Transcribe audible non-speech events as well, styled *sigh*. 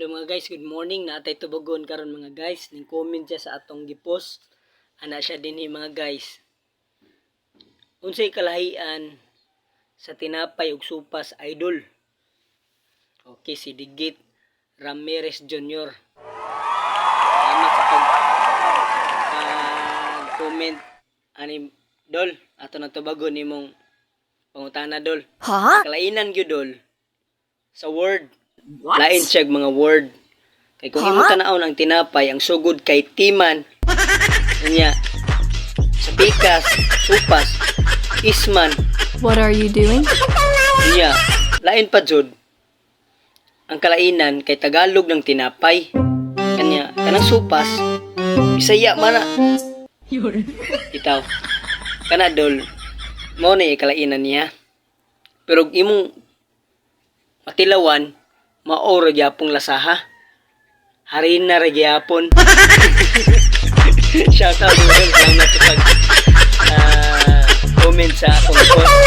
Hello mga guys, good morning. Naatay tubagon karon mga guys. Ning comment siya sa atong gipost. Ana siya dinhi mga guys. Unsay kalahian sa tinapay ug supas idol? Okay, si Digit Ramirez Jr. Salamat sa pag ah, comment ani Dol. Ato na tubagon nimong pangutana Dol. Ha? Kalainan gyud Dol sa word What? lain siya mga word. Kay kung Ha? imo tanaon ang tinapay, ang sugod kay timan. *laughs* Kanya, sa pikas, supas, isman, What are you doing? niya, lain pa jud. Ang kalainan kay Tagalog ng tinapay. Kanya, kanang supas, Bisaya man na. Itaw. Kana dol, mo na yung kalainan niya. Pero imong matilawan, mao ragyapong lasaha. Harin na ragyapon. *laughs* Shout out mga salamat pag uh, comment sa akong post.